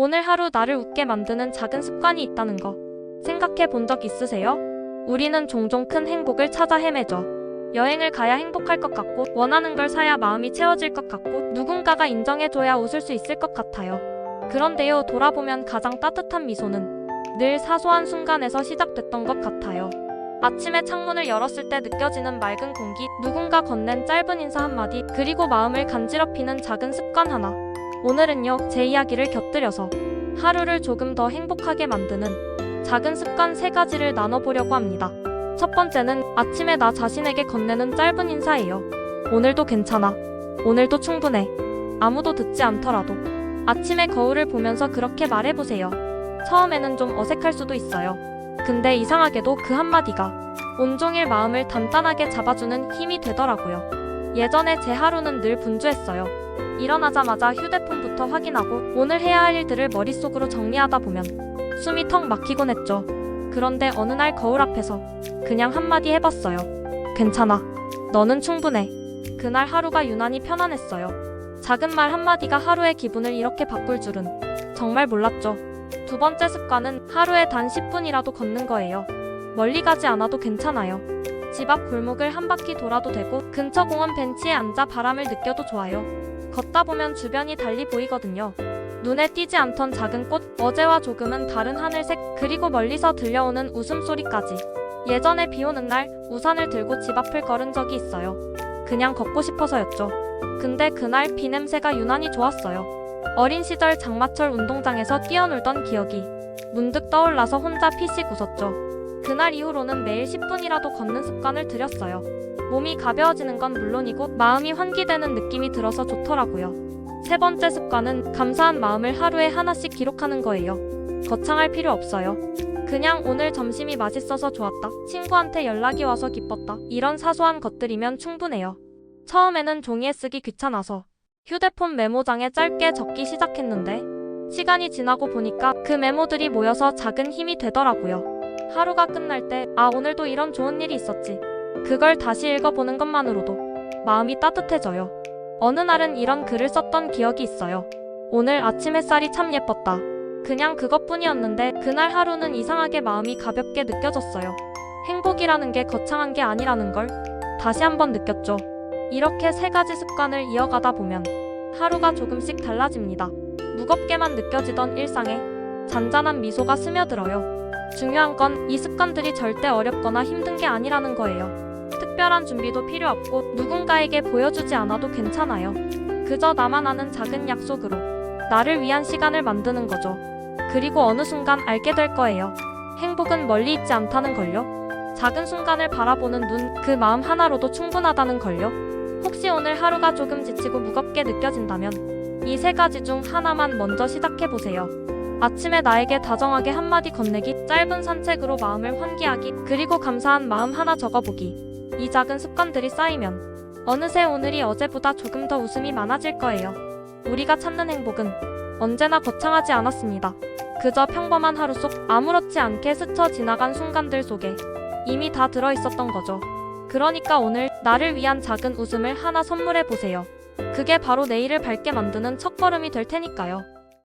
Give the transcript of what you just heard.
오늘 하루 나를 웃게 만드는 작은 습관이 있다는 거 생각해 본 적 있으세요? 우리는 종종 큰 행복을 찾아 헤매죠. 여행을 가야 행복할 것 같고, 원하는 걸 사야 마음이 채워질 것 같고, 누군가가 인정해줘야 웃을 수 있을 것 같아요. 그런데요, 돌아보면 가장 따뜻한 미소는 늘 사소한 순간에서 시작됐던 것 같아요. 아침에 창문을 열었을 때 느껴지는 맑은 공기, 누군가 건넨 짧은 인사 한마디, 그리고 마음을 간지럽히는 작은 습관 하나. 오늘은요, 제 이야기를 곁들여서 하루를 조금 더 행복하게 만드는 작은 습관 세 가지를 나눠보려고 합니다. 첫 번째는 아침에 나 자신에게 건네는 짧은 인사예요. 오늘도 괜찮아. 오늘도 충분해. 아무도 듣지 않더라도. 아침에 거울을 보면서 그렇게 말해보세요. 처음에는 좀 어색할 수도 있어요. 근데 이상하게도 그 한마디가 온종일 마음을 단단하게 잡아주는 힘이 되더라고요. 예전에 제 하루는 늘 분주했어요. 일어나자마자 휴대폰부터 확인하고 오늘 해야 할 일들을 머릿속으로 정리하다 보면 숨이 턱 막히곤 했죠. 그런데 어느 날 거울 앞에서 그냥 한마디 해봤어요. 괜찮아. 너는 충분해. 그날 하루가 유난히 편안했어요. 작은 말 한마디가 하루의 기분을 이렇게 바꿀 줄은 정말 몰랐죠. 두 번째 습관은 하루에 단 10분이라도 걷는 거예요. 멀리 가지 않아도 괜찮아요. 집 앞 골목을 한 바퀴 돌아도 되고 근처 공원 벤치에 앉아 바람을 느껴도 좋아요. 걷다 보면 주변이 달리 보이거든요. 눈에 띄지 않던 작은 꽃, 어제와 조금은 다른 하늘색, 그리고 멀리서 들려오는 웃음소리까지. 예전에 비 오는 날 우산을 들고 집 앞을 걸은 적이 있어요. 그냥 걷고 싶어서였죠. 근데 그날 비 냄새가 유난히 좋았어요. 어린 시절 장마철 운동장에서 뛰어놀던 기억이 문득 떠올라서 혼자 피식 웃었죠. 그날 이후로는 매일 10분이라도 걷는 습관을 들였어요. 몸이 가벼워지는 건 물론이고 마음이 환기되는 느낌이 들어서 좋더라고요. 세 번째 습관은 감사한 마음을 하루에 하나씩 기록하는 거예요. 거창할 필요 없어요. 그냥 오늘 점심이 맛있어서 좋았다. 친구한테 연락이 와서 기뻤다. 이런 사소한 것들이면 충분해요. 처음에는 종이에 쓰기 귀찮아서 휴대폰 메모장에 짧게 적기 시작했는데 시간이 지나고 보니까 그 메모들이 모여서 작은 힘이 되더라고요. 하루가 끝날 때, 아, 오늘도 이런 좋은 일이 있었지. 그걸 다시 읽어보는 것만으로도 마음이 따뜻해져요. 어느 날은 이런 글을 썼던 기억이 있어요. 오늘 아침 햇살이 참 예뻤다. 그냥 그것뿐이었는데 그날 하루는 이상하게 마음이 가볍게 느껴졌어요. 행복이라는 게 거창한 게 아니라는 걸 다시 한번 느꼈죠. 이렇게 세 가지 습관을 이어가다 보면 하루가 조금씩 달라집니다. 무겁게만 느껴지던 일상에 잔잔한 미소가 스며들어요. 중요한 건 이 습관들이 절대 어렵거나 힘든 게 아니라는 거예요. 특별한 준비도 필요 없고 누군가에게 보여주지 않아도 괜찮아요. 그저 나만 아는 작은 약속으로 나를 위한 시간을 만드는 거죠. 그리고 어느 순간 알게 될 거예요. 행복은 멀리 있지 않다는 걸요. 작은 순간을 바라보는 눈, 그 마음 하나로도 충분하다는 걸요. 혹시 오늘 하루가 조금 지치고 무겁게 느껴진다면 이 세 가지 중 하나만 먼저 시작해 보세요. 아침에 나에게 다정하게 한마디 건네기, 짧은 산책으로 마음을 환기하기, 그리고 감사한 마음 하나 적어보기. 이 작은 습관들이 쌓이면 어느새 오늘이 어제보다 조금 더 웃음이 많아질 거예요. 우리가 찾는 행복은 언제나 거창하지 않았습니다. 그저 평범한 하루 속 아무렇지 않게 스쳐 지나간 순간들 속에 이미 다 들어있었던 거죠. 그러니까 오늘 나를 위한 작은 웃음을 하나 선물해 보세요. 그게 바로 내일을 밝게 만드는 첫걸음이 될 테니까요.